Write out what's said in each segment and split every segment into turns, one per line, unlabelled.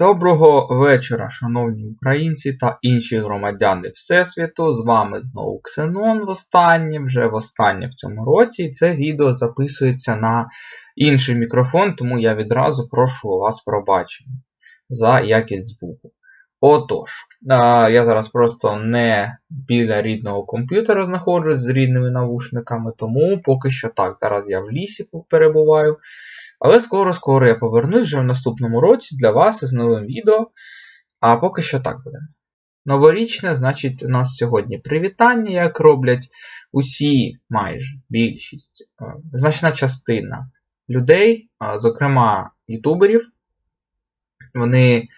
Доброго вечора, шановні українці та інші громадяни Всесвіту. З вами знову Ксенон востаннє, вже востаннє в цьому році. І це відео записується на інший мікрофон, тому я відразу прошу вас пробачення за якість звуку. Отож, я зараз просто не біля рідного комп'ютера знаходжусь з рідними навушниками, тому поки що так. Зараз я в лісі перебуваю. Але скоро-скоро я повернусь вже в наступному році для вас із новим відео. А поки що так буде. Новорічне, значить, у нас сьогодні привітання, як роблять усі, майже більшість, е, значна частина людей, зокрема ютуберів. Вони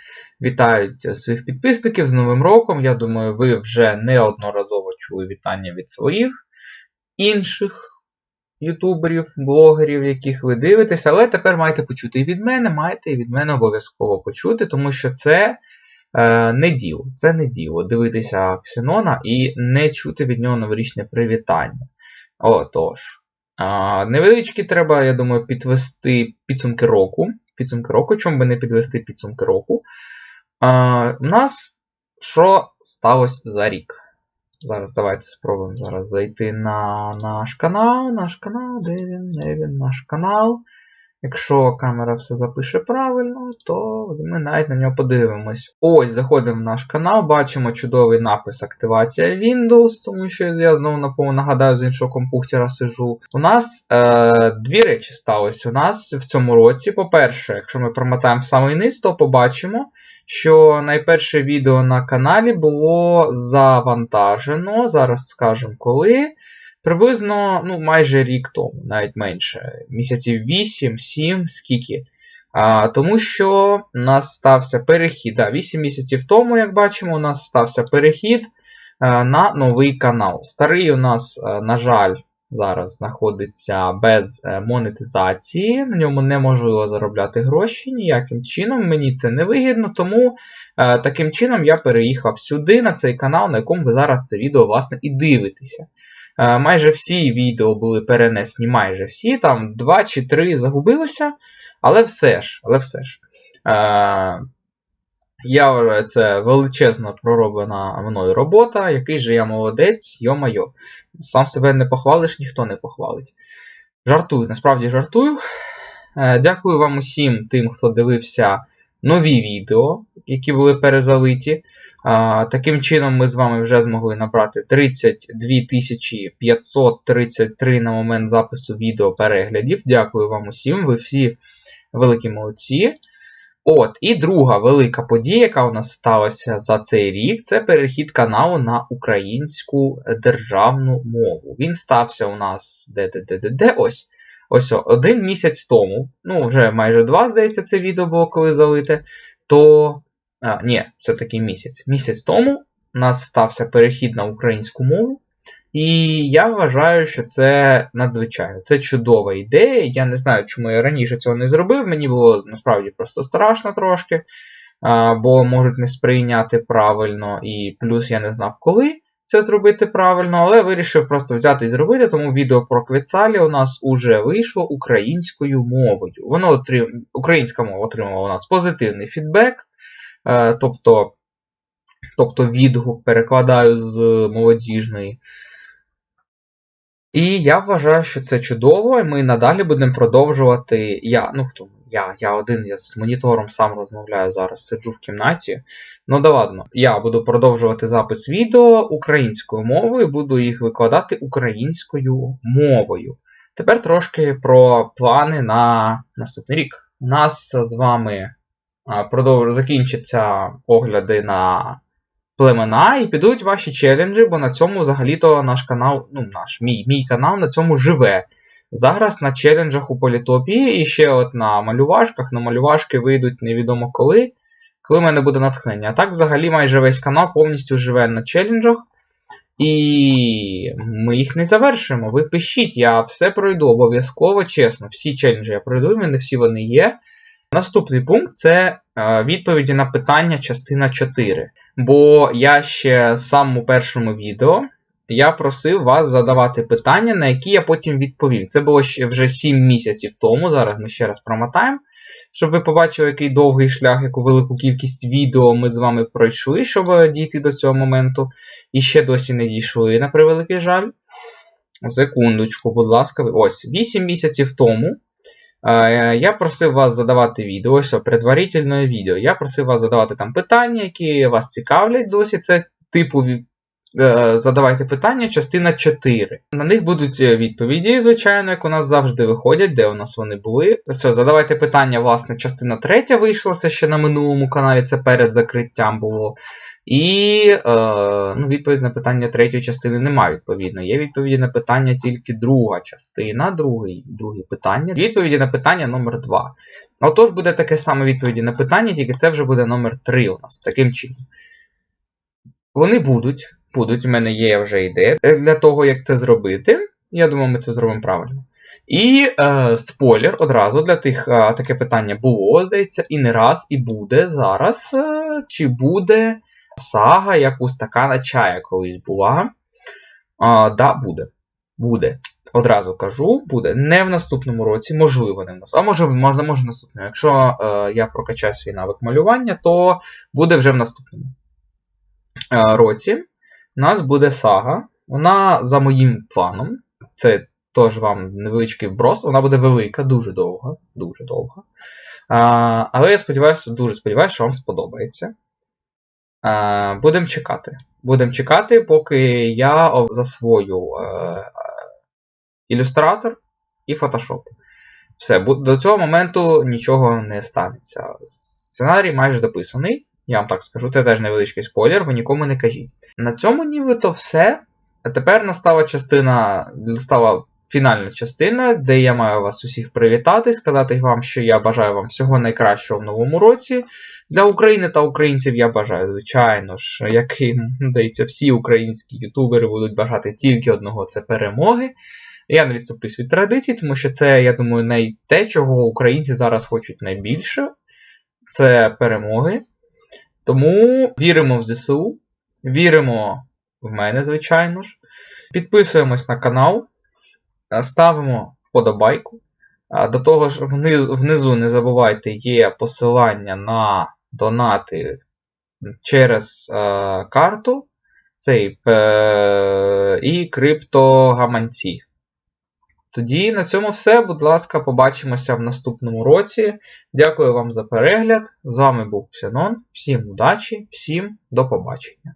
вітають своїх підписників з Новим роком. Я думаю, ви вже неодноразово чули вітання від своїх інших ютуберів, блогерів, яких ви дивитесь, але тепер маєте почути і від мене, маєте і від мене обов'язково почути, тому що це е, не діло. Це не діло дивитися Ксенона і не чути від нього новорічне привітання. Отож. Е, невеличкі треба, я думаю, підвести підсумки року. Підсумки року, чому би не підвести підсумки року? Е, у нас що сталося за рік? Зараз давайте спробуємо зараз зайти на наш канал. Наш канал, де він? Де він наш канал. Якщо камера все запише правильно, то ми навіть на нього подивимось. Ось, заходимо в наш канал, бачимо чудовий напис Активація Windows, тому що я знову напевно нагадаю, з іншого компухтера сижу. У нас е, дві речі сталися у нас в цьому році. По-перше, якщо ми промотаємо в самий низ, то побачимо, що найперше відео на каналі було завантажено. Зараз скажемо коли. Приблизно ну, майже рік тому, навіть менше, місяців 8-7, скільки. А, Тому що у нас стався перехід. Да, 8 місяців тому, як бачимо, у нас стався перехід а, на новий канал. Старий у нас, а, на жаль, зараз знаходиться без е, монетизації. На ньому неможливо заробляти гроші ніяким чином. Мені це не вигідно, тому е, таким чином я переїхав сюди, на цей канал, на якому ви зараз це відео власне, і дивитеся. Е, майже всі відео були перенесені, майже всі, там два чи три загубилося, але все ж, але все ж. Е, я вважаю, це величезно пророблена мною робота, який же я молодець, йо-майо. Сам себе не похвалиш, ніхто не похвалить. Жартую, насправді жартую. Е, дякую вам усім тим, хто дивився нові відео, які були перезалиті. Таким чином, ми з вами вже змогли набрати 32 533 на момент запису відео переглядів. Дякую вам усім, ви всі великі молодці. От, І друга велика подія, яка у нас сталася за цей рік, це перехід каналу на українську державну мову. Він стався у нас де-де-де-де-де, ось. Ось один місяць тому, ну, вже майже два, здається, це відео було коли залите, то. А, Ні, це такий місяць. Місяць тому у нас стався перехід на українську мову. І я вважаю, що це надзвичайно. Це чудова ідея. Я не знаю, чому я раніше цього не зробив. Мені було насправді просто страшно трошки, бо можуть не сприйняти правильно, і плюс я не знав коли це зробити правильно, але вирішив просто взяти і зробити, тому відео про Квецалі у нас уже вийшло українською мовою. Воно отрим... Українська мова отримала у нас позитивний фідбек, е, тобто тобто відгук перекладаю з молодіжної. І я вважаю, що це чудово, і ми надалі будемо продовжувати. Я, ну хто я я один я з монітором сам розмовляю зараз, сиджу в кімнаті. Ну да ладно, я буду продовжувати запис відео українською мовою, буду їх викладати українською мовою. Тепер трошки про плани на наступний рік. У нас з вами продовж... закінчаться огляди на племена і підуть ваші челенджі, бо на цьому взагалі-то наш канал, ну наш мій мій канал на цьому живе. Зараз на челенджах у політопії і ще от на малювашках. На малювашки вийдуть невідомо коли, коли в мене буде натхнення. А так, взагалі, майже весь канал повністю живе на челенджах. І ми їх не завершуємо. Ви пишіть, я все пройду обов'язково, чесно. Всі челенджі я пройду, в мене всі вони є. Наступний пункт це е, відповіді на питання частина 4. Бо я ще в самому першому відео я просив вас задавати питання, на які я потім відповім. Це було ще вже 7 місяців тому. Зараз ми ще раз промотаємо, щоб ви побачили, який довгий шлях, яку велику кількість відео ми з вами пройшли, щоб дійти до цього моменту. І ще досі не дійшли, на превеликий жаль. Секундочку, будь ласка. Ось 8 місяців тому. Я просив вас задавати відео, ось предварительне відео. Я просив вас задавати там питання, які вас цікавлять досі. Це типу задавайте питання, частина 4. На них будуть е, відповіді, звичайно, як у нас завжди виходять, де у нас вони були. Все, задавайте питання, власне, частина 3 вийшла, це ще на минулому каналі, це перед закриттям було. І е, ну, відповідь на питання третьої частини немає, відповідно. Є відповіді на питання тільки друга частина, другий, друге питання. Відповіді на питання номер 2. Отож, буде таке саме відповіді на питання, тільки це вже буде номер 3 у нас, таким чином. Вони будуть, будуть, у мене є вже ідея для того, як це зробити. Я думаю, ми це зробимо правильно. І е, спойлер одразу для тих е, таке питання було, здається, і не раз, і буде зараз. Е, чи буде сага, як у стакана чая колись була? А, да, буде. Буде. Одразу кажу, буде. Не в наступному році, можливо, не в наступному. А може, можна, може в наступному. Якщо е, я прокачаю свій навик малювання, то буде вже в наступному е, році. У нас буде сага. Вона за моїм планом. Це теж вам невеличкий вброс. Вона буде велика, дуже довга. Дуже довга. А, але я сподіваюся, дуже сподіваюся, що вам сподобається. Будемо чекати. Будемо чекати, поки я засвою е, ілюстратор і Photoshop. Все, до цього моменту нічого не станеться. Сценарій майже дописаний. Я вам так скажу, це теж невеличкий спойлер, ви нікому не кажіть. На цьому нібито все. А тепер настала частина, настала фінальна частина, де я маю вас усіх привітати, сказати вам, що я бажаю вам всього найкращого в новому році. Для України та українців я бажаю, звичайно ж, як і здається, всі українські ютубери будуть бажати тільки одного це перемоги. Я не відступлюсь від традицій, тому що це, я думаю, не те, чого українці зараз хочуть найбільше. Це перемоги. Тому віримо в ЗСУ, віримо в мене, звичайно ж. Підписуємось на канал, е, ставимо вподобайку. До того ж, внизу, не забувайте, є посилання на донати через е, карту цей, е, і криптогаманці. Тоді на цьому все. Будь ласка, побачимося в наступному році. Дякую вам за перегляд. З вами був Ксенон. Всім удачі, всім до побачення.